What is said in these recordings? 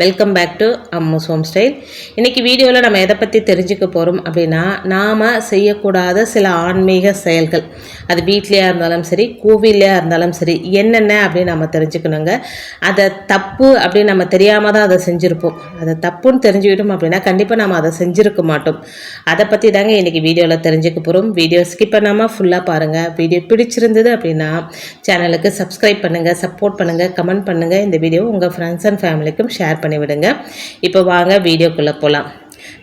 Welcome back to Ammu's home style இன்றைக்கி வீடியோவில் நம்ம எதை பற்றி தெரிஞ்சுக்க போகிறோம் அப்படின்னா நாம் செய்யக்கூடாத சில ஆன்மீக செயல்கள். அது வீட்லேயா இருந்தாலும் சரி கோவில்லையா இருந்தாலும் சரி என்னென்ன அப்படின்னு நம்ம தெரிஞ்சுக்கணுங்க. அதை தப்பு அப்படின்னு நம்ம தெரியாமல் தான் அதை செஞ்சுருப்போம். அதை தப்புன்னு தெரிஞ்சுக்கிட்டோம் அப்படின்னா கண்டிப்பாக நம்ம அதை செஞ்சுருக்க மாட்டோம். அதை பற்றி தாங்க இன்றைக்கி வீடியோவில் தெரிஞ்சுக்க போகிறோம் வீடியோ ஸ்கிப் பண்ணாமல் ஃபுல்லாக பாருங்கள் வீடியோ பிடிச்சிருந்தது அப்படின்னா சேனலுக்கு சப்ஸ்கிரைப் பண்ணுங்கள் சப்போர்ட் பண்ணுங்கள் கமெண்ட் பண்ணுங்கள் இந்த வீடியோ உங்கள் ஃப்ரெண்ட்ஸ் அண்ட் ஃபேமிலிக்கும் ஷேர் பண்ணிவிடுங்க. இப்போ வாங்க வீடியோக்குள்ளே போகலாம்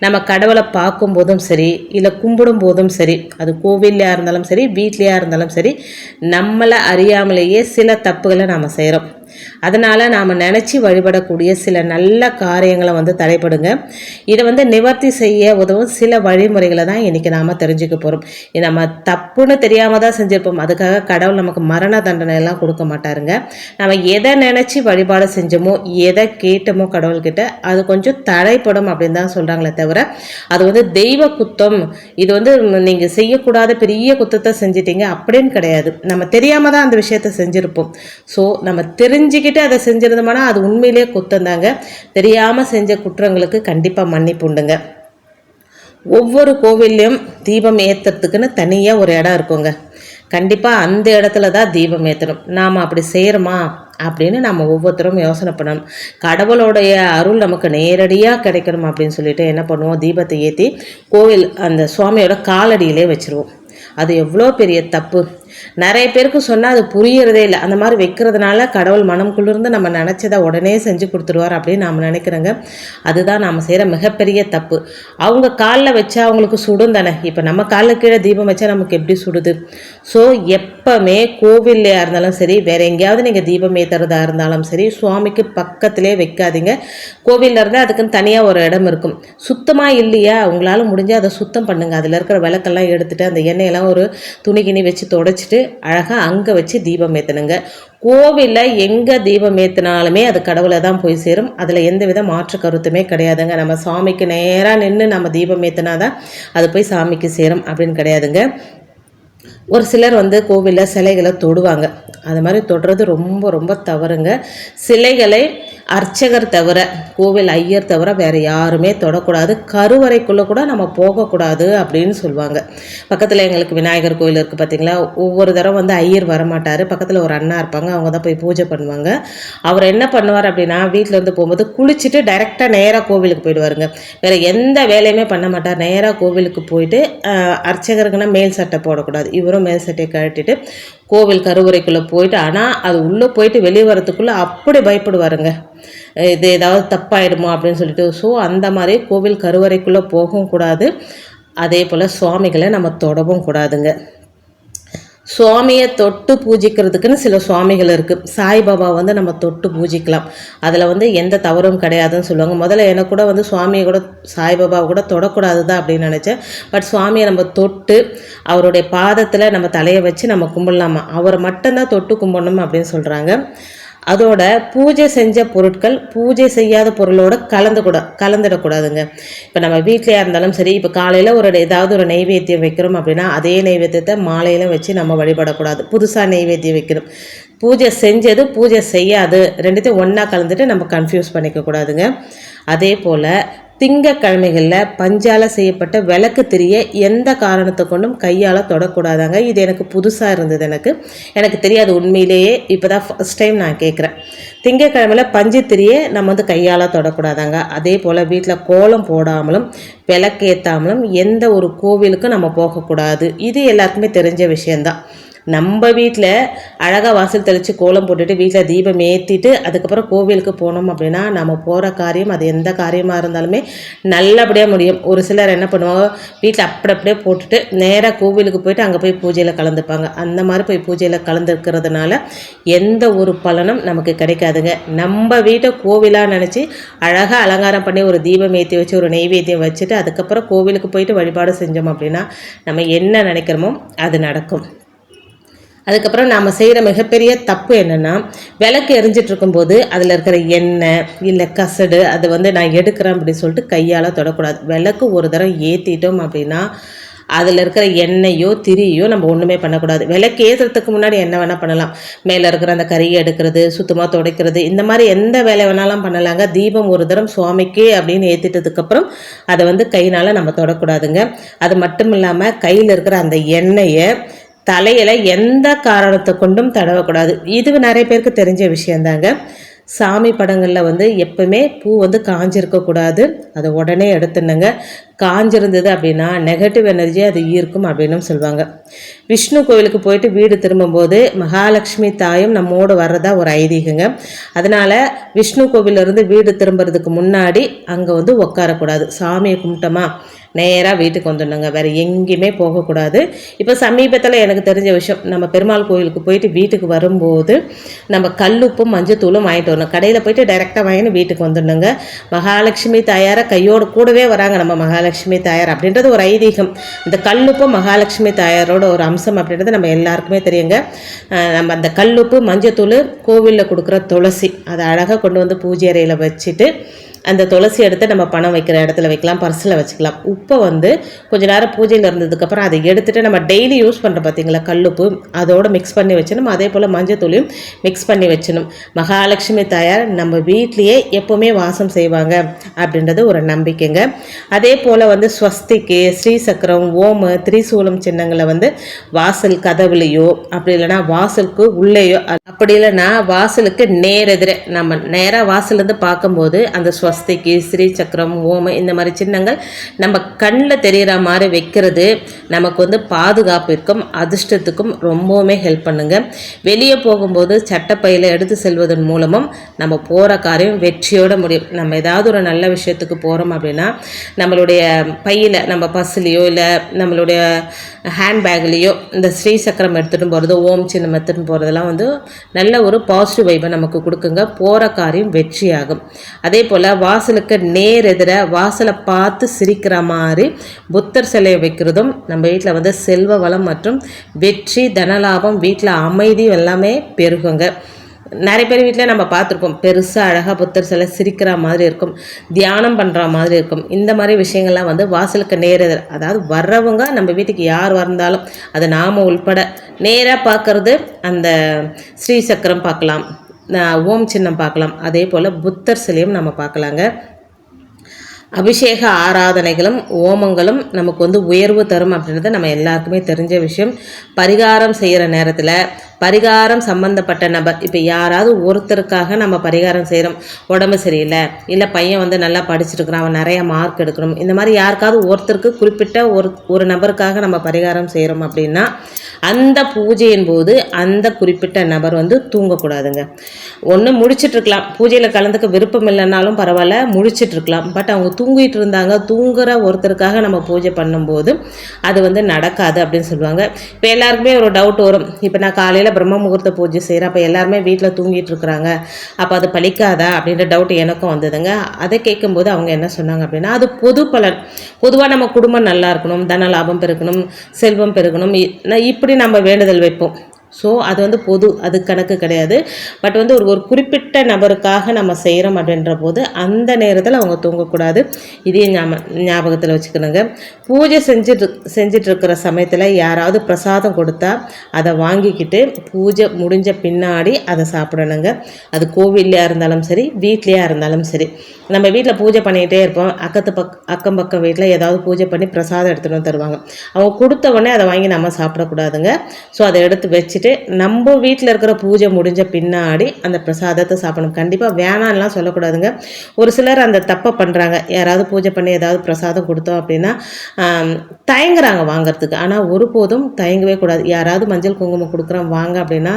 நம்ம கடவுளை பார்க்கும் போதும் சரி இல்லை கும்பிடும் போதும் சரி அது கோவில்லையாக இருந்தாலும் சரி வீட்லேயா இருந்தாலும் சரி நம்மளை அறியாமலேயே சில தப்புகளை நாம் செய்கிறோம் அதனால் நாம் நினச்சி வழிபடக்கூடிய சில நல்ல காரியங்களை வந்து தடைப்படுங்க இதை வந்து நிவர்த்தி செய்ய உதவும் சில வழிமுறைகளை தான் இன்றைக்கி நாம் தெரிஞ்சுக்க போகிறோம் நம்ம தப்புன்னு தெரியாமல் தான் செஞ்சுருப்போம். அதுக்காக கடவுள் நமக்கு மரண தண்டனை எல்லாம் கொடுக்க மாட்டாருங்க. நம்ம எதை நினச்சி வழிபாடு செஞ்சோமோ எதை கேட்டோமோ கடவுள்கிட்ட அது கொஞ்சம் தடைப்படும் அப்படின்னு தான் சொல்கிறாங்களே தவிர அது வந்து தெய்வ குத்தம். இது வந்து நீங்கள் செய்யக்கூடாத பெரிய குத்தத்தை செஞ்சிட்டீங்க அப்படின்னு கிடையாது. நம்ம தெரியாமல் தான் அந்த விஷயத்த செஞ்சுருப்போம். ஸோ நம்ம தெரிஞ்சுக்கிட்டு அதை செஞ்சிருந்தோம்னா அது உண்மையிலேயே குத்தம் தாங்க தெரியாமல் செஞ்ச குற்றங்களுக்கு கண்டிப்பாக மன்னிப்புண்டுங்க ஒவ்வொரு கோவில்லையும் தீபம் ஏற்றுறதுக்குன்னு தனியாக ஒரு இடம் இருக்குங்க. கண்டிப்பாக அந்த இடத்துல தான் தீபம் ஏற்றணும் நாம் அப்படி செய்கிறோமா அப்படின்னு நம்ம ஒவ்வொருத்தரும் யோசனை பண்ணணும். கடவுளுடைய அருள் நமக்கு நேரடியாக கிடைக்கணும் அப்படின்னு சொல்லிட்டு என்ன பண்ணுவோம்? தீபத்தை ஏற்றி கோவில் அந்த சுவாமியோட காலடியிலே வச்சுருவோம். அது எவ்வளோ பெரிய தப்பு. நிறைய பேருக்கு சொன்னால் அது புரியறதே இல்லை. அந்த மாதிரி வைக்கிறதுனால கடவுள் மனம் குளிர்ந்து நம்ம நினச்சதை உடனே செஞ்சு கொடுத்துருவார் அப்படின்னு நாம் நினைக்கிறோங்க. அதுதான் நாம் செய்கிற மிகப்பெரிய தப்பு. அவங்க காலில் வச்சா அவங்களுக்கு சுடும் தானே. இப்போ நம்ம காலில் கீழே தீபம் வச்சா நமக்கு எப்படி சுடுது? ஸோ எப்போவுமே கோவில்லையாக இருந்தாலும் சரி வேறு எங்கேயாவது நீங்கள் தீபம் ஏற்றுறதா இருந்தாலும் சரி சுவாமிக்கு பக்கத்திலே வைக்காதீங்க. கோவிலில் இருந்தால் அதுக்குன்னு தனியாக ஒரு இடம் இருக்கும். சுத்தமாக இல்லையா? உங்களால் முடிஞ்சால் அதை சுத்தம் பண்ணுங்கள் அதில் இருக்கிற விளக்கெல்லாம் எடுத்துகிட்டு அந்த எண்ணெயெல்லாம் ஒரு துணி கிணி வச்சு வச்சுட்டு அழகாக அங்கே வச்சு தீபம் ஏற்றணுங்க கோவிலில் எங்கே தீபம் ஏற்றினாலுமே அது கடவுளை தான் போய் சேரும். அதில் எந்த வித மாற்று கருத்துமே கிடையாதுங்க. நம்ம சாமிக்கு நேராக நின்று நம்ம தீபம் ஏற்றினா தான் அது போய் சாமிக்கு சேரும் அப்படின்னு கிடையாதுங்க. ஒரு சிலர் வந்து கோவிலில் சிலைகளை தொடுவாங்க. அது மாதிரி தொடுறது ரொம்ப ரொம்ப தவறுங்க. சிலைகளை அர்ச்சகர் தவிர கோவில் ஐயர் தவிர வேறு யாருமே தொடக்கூடாது. கருவறைக்குள்ளே கூட நம்ம போகக்கூடாது அப்படின்னு சொல்லுவாங்க பக்கத்தில் எங்களுக்கு விநாயகர் கோயில் இருக்குது பார்த்தீங்களா ஒவ்வொரு தடவை வந்து ஐயர் வரமாட்டார். பக்கத்தில் ஒரு அண்ணா இருப்பாங்க. அவங்க தான் போய் பூஜை பண்ணுவாங்க. அவர் என்ன பண்ணுவார் அப்படின்னா வீட்டிலேருந்து போகும்போது குளிச்சுட்டு டைரெக்டாக நேராக கோவிலுக்கு போயிடுவாருங்க. வேறு எந்த வேலையுமே பண்ண மாட்டார். நேராக கோவிலுக்கு போயிட்டு அர்ச்சகருக்குன்னா மேல் சட்டை போடக்கூடாது. இவரும் மேல் சட்டையை கழட்டிட்டு கோவில் கருவறைக்குள்ளே போயிட்டு ஆனால் அது உள்ளே போயிட்டு வெளியே வரத்துக்குள்ளே அப்படி பயப்படுவாருங்க. இது ஏதாவது தப்பாயிடுமோ அப்படின்னு சொல்லிட்டு. ஸோ அந்த மாதிரி கோவில் கருவறைக்குள்ளே போகவும் கூடாது. அதே போல் சுவாமிகளை நம்ம தொடவும் கூடாதுங்க. சுவாமியை தொட்டு பூஜிக்கிறதுக்குன்னு சில சுவாமிகள் இருக்குது சாய்பாபா வந்து நம்ம தொட்டு பூஜிக்கலாம். அதில் வந்து எந்த தவறும் கிடையாதுன்னு சொல்லுவாங்க. முதல்ல எனக்கு கூட வந்து சுவாமியை கூட சாய்பாபாவை கூட தொடக்கூடாது தான் அப்படின்னு நினச்சேன். பட் சுவாமியை நம்ம தொட்டு அவருடைய பாதத்தில் நம்ம தலையை வச்சு நம்ம கும்பிடலாமா? அவரை மட்டும்தான் தொட்டு கும்பிடணும் அப்படின்னு சொல்கிறாங்க அதோட பூஜை செஞ்ச பொருட்கள் பூஜை செய்யாத பொருளோட கலந்து கூட கலந்துடக்கூடாதுங்க. இப்போ நம்ம வீட்டிலையா இருந்தாலும் சரி இப்போ காலையில் ஒரு ஏதாவது ஒரு நெய்வேத்தியம் வைக்கிறோம் அப்படின்னா அதே நெய்வேத்தியத்தை மாலையில வச்சு நம்ம வழிபடக்கூடாது. புதுசாக நெய்வேத்தியம் வைக்கிறோம் பூஜை செஞ்சது பூஜை செய்யாது ரெண்டுத்தையும் ஒன்றா கலந்துட்டு நம்ம கன்ஃபியூஸ் பண்ணிக்க கூடாதுங்க அதே போல் திங்கக்கிழமைகளில் பஞ்சால செய்யப்பட்ட விளக்கு தெரிய எந்த காரணத்தை கொண்டும் கையால் தொடக்கூடாதாங்க. இது எனக்கு புதுசாக இருந்தது எனக்கு. எனக்கு தெரியாது உண்மையிலேயே இப்போ தான் ஃபஸ்ட் டைம் நான் கேட்குறேன். திங்கக்கிழமையில் பஞ்சு திரியை நம்ம வந்து கையால் தொடக்கூடாதாங்க. அதே போல் வீட்டில் கோலம் போடாமலும் விளக்கேற்றாமலும் எந்த ஒரு கோவிலுக்கும் நம்ம போகக்கூடாது. இது எல்லாருக்குமே தெரிஞ்ச விஷயந்தான் நம்ம வீட்டில் அழகாக வாசல் தெளித்து கோலம் போட்டுட்டு வீட்டில் தீபம் ஏற்றிட்டு அதுக்கப்புறம் கோவிலுக்கு போனோம் அப்படின்னா நம்ம போகிற காரியம் அது எந்த காரியமாக இருந்தாலுமே நல்லபடியாக முடியும். ஒரு சிலர் என்ன பண்ணுவாங்க வீட்டில் அப்படி அப்படியே போட்டுட்டு நேராக கோவிலுக்கு போயிட்டு அங்கே போய் பூஜையில் கலந்துப்பாங்க. அந்த மாதிரி போய் பூஜையில் கலந்துருக்கிறதுனால எந்த ஒரு பலனும் நமக்கு கிடைக்காதுங்க. நம்ம வீட்டை கோவிலாக நினச்சி அழகாக அலங்காரம் பண்ணி ஒரு தீபம் ஏற்றி வச்சு ஒரு நெய்வேத்தியம் வச்சுட்டு அதுக்கப்புறம் கோவிலுக்கு போயிட்டு வழிபாடு செஞ்சோம் அப்படின்னா நம்ம என்ன நினைக்கிறோமோ அது நடக்கும். அதுக்கப்புறம் நாம் செய்கிற மிகப்பெரிய தப்பு என்னென்னா விளக்கு எரிஞ்சிட்டு இருக்கும்போது அதில் இருக்கிற எண்ணெய் இல்லை கசடு அது வந்து நான் எடுக்கிறேன் அப்படின்னு சொல்லிட்டு கையால் தொடக்கூடாது. விளக்கு ஒரு தரம் ஏற்றிட்டோம் அப்படின்னா அதில் இருக்கிற எண்ணெயோ திரியோ நம்ம ஒன்றுமே பண்ணக்கூடாது. விளக்கு ஏற்றுறதுக்கு முன்னாடி என்ன வேணால் பண்ணலாம். மேலே இருக்கிற அந்த கறியை எடுக்கிறது சுத்தமாக துடைக்கிறது இந்த மாதிரி எந்த வேலை வேணாலும் பண்ணலாங்க. தீபம் ஒரு தரம் சுவாமிக்கு அப்படின்னு ஏற்றிட்டதுக்கப்புறம் அதை வந்து கையினால் நம்ம தொடக்கூடாதுங்க. அது மட்டும் இல்லாமல் கையில் இருக்கிற அந்த எண்ணெயை தலையில் எந்த காரணத்தை கொண்டும் தடவக்கூடாது. இது நிறைய பேருக்கு தெரிஞ்ச விஷயந்தாங்க. சாமி படங்களில் வந்து எப்பவுமே பூ வந்து காஞ்சிருக்கக்கூடாது. அதை உடனே எடுத்துனுங்க காஞ்சிருந்தது அப்படின்னா நெகட்டிவ் எனர்ஜி அது ஈர்க்கும் அப்படின்னு சொல்லுவாங்க. விஷ்ணு கோவிலுக்கு போயிட்டு வீடு திரும்பும்போது மகாலட்சுமி தாயும் நம்மோடு வர்றதா ஒரு ஐதீகங்க. அதனால் விஷ்ணு கோவிலிருந்து வீடு திரும்புறதுக்கு முன்னாடி அங்கே வந்து உட்காரக்கூடாது சாமியை கும்பிட்டோமா நேராக வீட்டுக்கு வந்துடணுங்க. வேறு எங்கேயுமே போகக்கூடாது. இப்போ சமீபத்தில் எனக்கு தெரிஞ்ச விஷயம் நம்ம பெருமாள் கோயிலுக்கு போயிட்டு வீட்டுக்கு வரும்போது நம்ம கல்லுப்பும் மஞ்சத்தூளும் வாங்கிட்டு வரணும். கடையில் போயிட்டு டைரெக்டாக வாங்கினு வீட்டுக்கு வந்துடணுங்க. மகாலட்சுமி தாயாரை கையோடு கூடவே வராங்க நம்ம மகாலட்சுமி. தாயார் அப்படின்றது ஒரு ஐதீகம். இந்த கல்லுப்பு மகாலட்சுமி தாயாரோட ஒரு அம்சம் அப்படின்றது நம்ம எல்லாருக்குமே தெரியுங்க. நம்ம அந்த கல்லுப்பு மஞ்சத்தூள் கோவிலில் கொடுக்குற துளசி அதை அழகாக கொண்டு வந்து பூஜை அறையில் வச்சுட்டு அந்த துளசி எடுத்து நம்ம பணம் வைக்கிற இடத்துல வைக்கலாம் பர்ஸில் வச்சுக்கலாம். உப்பை வந்து கொஞ்ச நேரம் பூஜையில் இருந்ததுக்கப்புறம் அதை எடுத்துகிட்டு நம்ம டெய்லி யூஸ் பண்ணுற பார்த்தீங்களா கல்லுப்பு அதோடு மிக்ஸ் பண்ணி வச்சணும் அதே போல் மஞ்சத்தூளையும் மிக்ஸ் பண்ணி வச்சணும் மகாலட்சுமி தாயார் நம்ம வீட்லேயே எப்போவுமே வாசம் செய்வாங்க அப்படின்றது ஒரு நம்பிக்கைங்க. அதே போல் வந்து ஸ்வஸ்திக்கு ஸ்ரீசக்கரம் ஓமு திரிசூலம் சின்னங்களை வந்து வாசல் கதவுலையோ அப்படி இல்லைன்னா வாசலுக்கு உள்ளேயோ அப்படி இல்லைன்னா வாசலுக்கு நேரெதிரே நம்ம நேராக வாசலேருந்து பார்க்கும்போது அந்த ஸ்வஸ் ஸ்வஸ்திக்கு ஸ்ரீ சக்கரம் ஓம இந்த மாதிரி சின்னங்கள் நம்ம கண்ணில் தெரிகிற மாதிரி வைக்கிறது நமக்கு வந்து பாதுகாப்பிற்கும் அதிர்ஷ்டத்துக்கும் ரொம்பவுமே ஹெல்ப் பண்ணுங்க. வெளியே போகும்போது சட்டப்பையில் எடுத்து செல்வதன் மூலமும் நம்ம போகிற காரியம் வெற்றியோட முடியும். நம்ம ஏதாவது ஒரு நல்ல விஷயத்துக்கு போகிறோம் அப்படின்னா நம்மளுடைய பையில் நம்ம பஸ்லேயோ இல்லை நம்மளுடைய ஹேண்ட்பேக்லேயோ இந்த ஸ்ரீ சக்கரம் எடுத்துகிட்டு போகிறது ஓம் சின்னம் எடுத்துகிட்டு போகிறதெல்லாம் வந்து நல்ல ஒரு பாசிட்டிவ் வைபை நமக்கு கொடுக்குங்க. போகிற காரியம் வெற்றியாகும். அதே போல் வாசலுக்கு நேர் எதிர வாசலை பார்த்து சிரிக்கிற மாதிரி புத்தர் சிலையை வைக்கிறதும் நம்ம வீட்டில் வந்து செல்வ வளம் மற்றும் வெற்றி தனலாபம் வீட்டில் அமைதி எல்லாமே பெருகுங்க. நிறைய பேர் வீட்டில் நம்ம பார்த்துருப்போம் பெருசாக அழகாக புத்தர் சிலை சிரிக்கிற மாதிரி இருக்கும். தியானம் பண்ணுற மாதிரி இருக்கும். இந்த மாதிரி விஷயங்கள்லாம் வந்து வாசலுக்கு நேரது அதாவது வர்றவங்க நம்ம வீட்டுக்கு யார் வந்தாலும் அது நாம் உள்பட நேராக பார்க்குறது அந்த ஸ்ரீ சக்கரம் பார்க்கலாம். ஓம் சின்னம் பார்க்கலாம். அதே போல் புத்தர் சிலையும் நம்ம பார்க்கலாங்க. அபிஷேக ஆராதனைகளும் ஓமங்களும் நமக்கு வந்து உயர்வு தரும் அப்படின்றத நம்ம எல்லாருக்குமே தெரிஞ்ச விஷயம். பரிகாரம் செய்கிற நேரத்தில் பரிகாரம் சம்மந்தப்பட்ட நபர். இப்போ யாராவது ஒருத்தருக்காக நம்ம பரிகாரம் செய்கிறோம் உடம்பு சரியில்லை. இல்லை பையன் வந்து நல்லா படிச்சிருக்கிறான். அவன் நிறைய மார்க் எடுக்கணும். இந்த மாதிரி யாருக்காவது ஒருத்தருக்கு குறிப்பிட்ட ஒரு ஒரு நபருக்காக நம்ம பரிகாரம் செய்கிறோம் அப்படின்னா அந்த பூஜையின் போது அந்த குறிப்பிட்ட நபர் வந்து தூங்கக்கூடாதுங்க. ஒன்று முடிச்சிட்ருக்கலாம் பூஜையில் கலந்துக்க விருப்பம் இல்லைனாலும் பரவாயில்ல முடிச்சிட்ருக்கலாம் பட் அவங்க தூங்கிட்டு இருந்தாங்க தூங்குற ஒருத்தருக்காக நம்ம பூஜை பண்ணும்போது அது வந்து நடக்காது அப்படின்னு சொல்லுவாங்க. இப்போ எல்லாருக்குமே ஒரு டவுட் வரும். இப்போ நான் காலையில் பிரம்ம முகூர்த்த பூஜை செய்கிறேன் அப்போ எல்லாருமே வீட்டில் தூங்கிட்டு இருக்கிறாங்க. அப்போ அது பழிக்காதா அப்படின்ற டவுட் எனக்கும் வந்ததுங்க. அதை கேட்கும்போது அவங்க என்ன சொன்னாங்க அப்படின்னா அது பொது பலன். பொதுவாக நம்ம குடும்பம் நல்லா இருக்கணும் தன லாபம் பெருக்கணும் செல்வம் பெருக்கணும். இப்படி நம்ம வேண்டுதல் வைப்போம். ஸோ அது வந்து பொது அது கணக்கு கிடையாது. பட் வந்து ஒரு ஒரு குறிப்பிட்ட நபருக்காக நம்ம செய்கிறோம் அப்படின்ற போது அந்த நேரத்தில் அவங்க தூங்கக்கூடாது. இதையும் ஞாப ஞாபகத்தில் வச்சுக்கணுங்க. பூஜை செஞ்சுட்டு செஞ்சிட்ருக்கிற சமயத்தில் யாராவது பிரசாதம் கொடுத்தா அதை வாங்கிக்கிட்டு பூஜை முடிஞ்ச பின்னாடி அதை சாப்பிடணுங்க. அது கோவில்லையாக இருந்தாலும் சரி வீட்லேயாக இருந்தாலும் சரி. நம்ம வீட்டில் பூஜை பண்ணிக்கிட்டே இருப்போம். அக்கத்து பக் அக்கம் பக்கம் வீட்டில் ஏதாவது பூஜை பண்ணி பிரசாதம் எடுத்துகிட்டு வந்து தருவாங்க. அவங்க கொடுத்த உடனே அதை வாங்கி நம்ம சாப்பிடக்கூடாதுங்க. ஸோ அதை எடுத்து வச்சு வச்சுட்டு நம்ம வீட்டில் இருக்கிற பூஜை முடிஞ்ச பின்னாடி அந்த பிரசாதத்தை சாப்பிடணும். கண்டிப்பாக வேணான்லாம் சொல்லக்கூடாதுங்க. ஒரு சிலர் அந்த தப்பை பண்ணுறாங்க யாராவது பூஜை பண்ணி ஏதாவது பிரசாதம் கொடுத்தோம் அப்படின்னா தயங்குறாங்க வாங்கிறதுக்கு. ஆனால் ஒருபோதும் தயங்கவே கூடாது. யாராவது மஞ்சள் குங்குமம் கொடுக்குறோம் வாங்க அப்படின்னா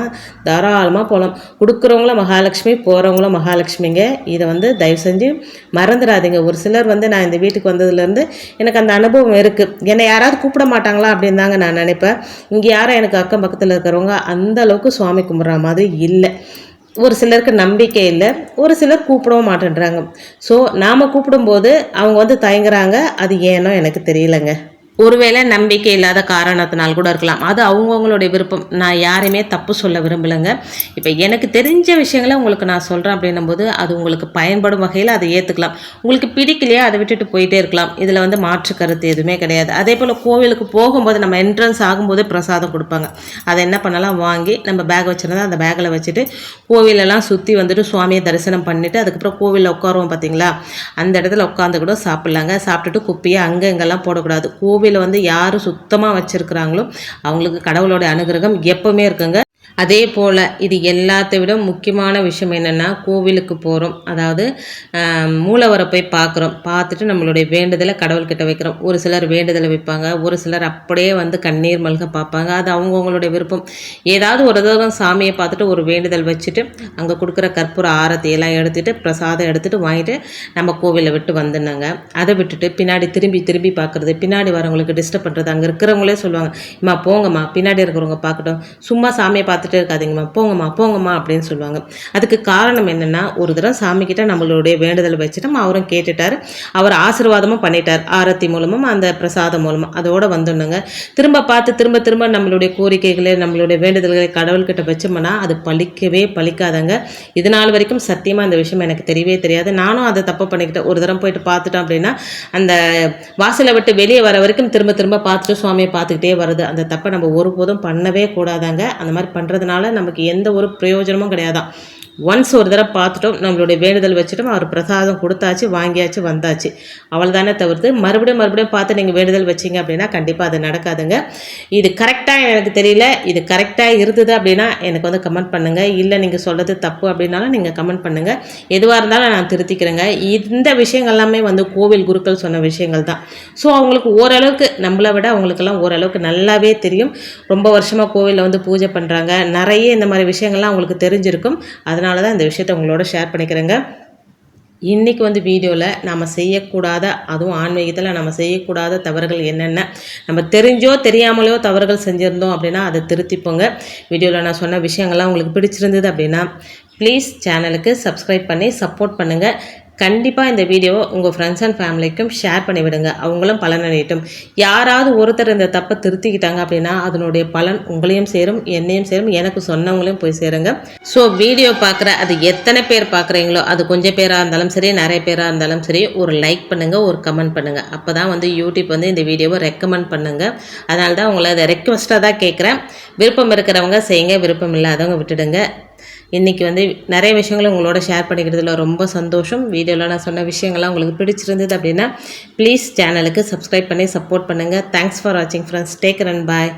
தாராளமாக போகலாம் கொடுக்குறவங்கள மகாலட்சுமி போகிறவங்களும் மகாலட்சுமிங்க. இதை வந்து தயவு செஞ்சு மறந்துடாதீங்க. ஒரு சிலர் வந்து நான் இந்த வீட்டுக்கு வந்ததுலேருந்து எனக்கு அந்த அனுபவம் இருக்குது என்னை யாராவது கூப்பிட மாட்டாங்களா அப்படின்னு தாங்க நான் நினைப்பேன். இங்கே யாரும் எனக்கு அக்கம் பக்கத்தில் இருக்கிறவங்க அந்த அளவுக்கு சுவாமி கும்பிட்ற மாதிரி இல்லை. ஒரு சிலருக்கு நம்பிக்கை இல்லை. ஒரு சிலர் கூப்பிடவும் மாட்டேன்றாங்க. ஸோ நாம் கூப்பிடும்போது அவங்க வந்து தயங்குறாங்க. அது ஏனோ எனக்கு தெரியலங்க. ஒருவேளை நம்பிக்கை இல்லாத காரணத்தினால் கூட இருக்கலாம். அது அவங்கவுங்களுடைய விருப்பம். நான் யாரையுமே தப்பு சொல்ல விரும்பலைங்க. இப்போ எனக்கு தெரிஞ்ச விஷயங்களை உங்களுக்கு நான் சொல்கிறேன் அப்படின்னும் போது அது உங்களுக்கு பயன்படும் வகையில் அதை ஏற்றுக்கலாம் உங்களுக்கு பிடிக்கலையே அதை விட்டுட்டு போயிட்டே இருக்கலாம். இதில் வந்து மாற்று கருத்து எதுவுமே கிடையாது. அதே போல் கோவிலுக்கு போகும்போது நம்ம என்ட்ரன்ஸ் ஆகும்போதே பிரசாதம் கொடுப்பாங்க. அதை என்ன பண்ணலாம்? வாங்கி நம்ம பேக் வச்சுருந்தா அந்த பேக்கில் வச்சுட்டு கோவிலெல்லாம் சுற்றி வந்துட்டு சுவாமியை தரிசனம் பண்ணிவிட்டு அதுக்கப்புறம் கோவிலில் உட்காருவோம் பார்த்தீங்களா அந்த இடத்துல உட்காந்து கூட சாப்பிட்லாங்க. சாப்பிட்டுட்டு குப்பையை அங்கே இங்கெல்லாம் போடக்கூடாது. கோவில் கோவிலை வந்து யார் சுத்தமாக வச்சுருக்கிறாங்களோ அவங்களுக்கு கடவுளோட அனுகிரகம் எப்போவுமே இருக்குங்க. அதே போல் இது எல்லாத்தை விட முக்கியமான விஷயம் என்னென்னா கோவிலுக்கு போகிறோம் அதாவது மூலவரை போய் பார்க்குறோம் பார்த்துட்டு நம்மளுடைய வேண்டுதலை கடவுள்கிட்ட வைக்கிறோம். ஒரு சிலர் வேண்டுதலை வைப்பாங்க. ஒரு சிலர் அப்படியே வந்து கண்ணீர் மல்க பார்ப்பாங்க. அது அவங்கவுங்களுடைய விருப்பம். ஏதாவது ஒரு தூரம் சாமியை பார்த்துட்டு ஒரு வேண்டுதல் வச்சுட்டு அங்கே கொடுக்குற கற்பூர ஆரத்தை எல்லாம் எடுத்துகிட்டு பிரசாதம் எடுத்துகிட்டு வாங்கிட்டு நம்ம கோவிலை விட்டு வந்துடுனாங்க அதை விட்டுட்டு பின்னாடி திரும்பி திரும்பி பார்க்குறது பின்னாடி வரவங்களுக்கு டிஸ்டர்ப் பண்ணுறது அங்கே இருக்கிறவங்களே சொல்லுவாங்க இம்மா போங்கம்மா பின்னாடி இருக்கிறவங்க பார்க்கட்டும். சும்மா சாமியை பார்த்துட்டு பார்த்துட்டு இருக்காதிங்கம்மா. போங்கம்மா போங்கம்மா அப்படின்னு சொல்லுவாங்க. அதுக்கு காரணம் என்னென்னா ஒரு தடவை சாமிக்கிட்ட நம்மளுடைய வேண்டுதல் வச்சுட்டு அவரும் கேட்டுட்டார். அவர் ஆசீர்வாதமும் பண்ணிட்டார். ஆரத்தி மூலமும் அந்த பிரசாதம் மூலமும். அதோடு வந்துடணுங்க திரும்ப பார்த்து திரும்ப திரும்ப நம்மளுடைய கோரிக்கைகளை நம்மளுடைய வேண்டுதல்களை கடவுள்கிட்ட வச்சோம்னா அது பழிக்கவே பழிக்காதங்க. இது நாள் வரைக்கும் சத்தியமாக அந்த விஷயம் எனக்கு தெரியவே தெரியாது. நானும் அதை தப்பு பண்ணிக்கிட்டேன் ஒரு தரம் போயிட்டு பார்த்துட்டோம் அப்படின்னா அந்த வாசலை விட்டு வெளியே வர வரைக்கும் திரும்ப திரும்ப பார்த்துட்டு சுவாமியை பார்த்துக்கிட்டே வருது அந்த தப்பை நம்ம ஒருபோதும் பண்ணவே கூடாதாங்க. அந்த மாதிரி பண்ணுறதுனால நமக்கு எந்த ஒரு பிரயோஜனமும் கிடையாதான் ஒன்ஸ் ஒரு தடவை பார்த்துட்டோம் நம்மளுடைய வேண்டுதல் வச்சுட்டோம் அவர் பிரசாதம் கொடுத்தாச்சு வாங்கியாச்சு வந்தாச்சு. அவள் தானே தவிர்த்து மறுபடியும் மறுபடியும் பார்த்து நீங்கள் வேண்டுதல் வச்சிங்க அப்படின்னா கண்டிப்பாக அது நடக்காதுங்க. இது கரெக்டாக எனக்கு தெரியல இது கரெக்டாக இருந்தது அப்படின்னா எனக்கு வந்து கமெண்ட் பண்ணுங்கள் இல்லை நீங்கள் சொல்கிறது தப்பு அப்படின்னாலும் நீங்கள் கமெண்ட் பண்ணுங்கள் எதுவாக இருந்தாலும் நான் திருத்திக்கிறேங்க. இந்த விஷயங்கள் எல்லாமே வந்து கோவில் குருக்கள் சொன்ன விஷயங்கள் தான். ஸோ அவங்களுக்கு ஓரளவுக்கு நம்மளை விட அவங்களுக்கெல்லாம் ஓரளவுக்கு நல்லாவே தெரியும். ரொம்ப வருஷமாக கோவிலில் வந்து பூஜை பண்ணுறாங்க நிறைய இந்த மாதிரி விஷயங்கள்லாம் அவங்களுக்கு தெரிஞ்சிருக்கும். அதனால் அதனால தான் இந்த விஷயத்தை உங்களோட ஷேர் பண்ணிக்கிறேங்க. இன்றைக்கி வந்து வீடியோவில் நம்ம செய்யக்கூடாத அதுவும் ஆன்மீகத்தில் நம்ம செய்யக்கூடாத தவறுகள் என்னென்ன நம்ம தெரிஞ்சோ தெரியாமலையோ தவறுகள் செஞ்சுருந்தோம் அப்படின்னா அதை திருத்திப்போங்க. வீடியோவில் நான் சொன்ன விஷயங்கள்லாம் உங்களுக்கு பிடிச்சிருந்தது அப்படின்னா ப்ளீஸ் சேனலுக்கு சப்ஸ்கிரைப் பண்ணி சப்போர்ட் பண்ணுங்கள் கண்டிப்பாக இந்த வீடியோவை உங்கள் ஃப்ரெண்ட்ஸ் அண்ட் ஃபேமிலிக்கும் ஷேர் பண்ணிவிடுங்க. அவங்களும் பலனடையட்டும். யாராவது ஒருத்தர் இந்த தப்பை திருத்திக்கிட்டாங்க அப்படின்னா அதனுடைய பலன் உங்களையும் சேரும் என்னையும் சேரும் எனக்கு சொன்னவங்களையும் போய் சேருங்க. ஸோ வீடியோ பார்க்குற அது எத்தனை பேர் பார்க்குறீங்களோ அது கொஞ்சம் பேராக இருந்தாலும் சரி நிறைய பேராக இருந்தாலும் சரி ஒரு லைக் பண்ணுங்கள் ஒரு கமெண்ட் பண்ணுங்கள் அப்போ தான் வந்து யூடியூப் வந்து இந்த வீடியோவை ரெக்கமெண்ட் பண்ணுங்கள் அதனால தான் உங்களை அதை ரெக்வஸ்ட்டாக தான் கேட்குறேன். விருப்பம் இருக்கிறவங்க செய்யுங்க விருப்பம் இல்லாதவங்க விட்டுடுங்க. இன்றைக்கி வந்து நிறைய விஷயங்களை உங்களோட ஷேர் பண்ணிக்கிறதுல ரொம்ப சந்தோஷம். வீடியோவில் நான் சொன்ன விஷயங்கள்லாம் உங்களுக்கு பிடிச்சிருந்தது அப்படின்னா ப்ளீஸ் சேனலுக்கு சப்ஸ்கிரைப் பண்ணி சப்போர்ட் பண்ணுங்கள் தேங்க்ஸ் ஃபார் வாட்சிங் ஃப்ரெண்ட்ஸ் டேக் ரன் பாய்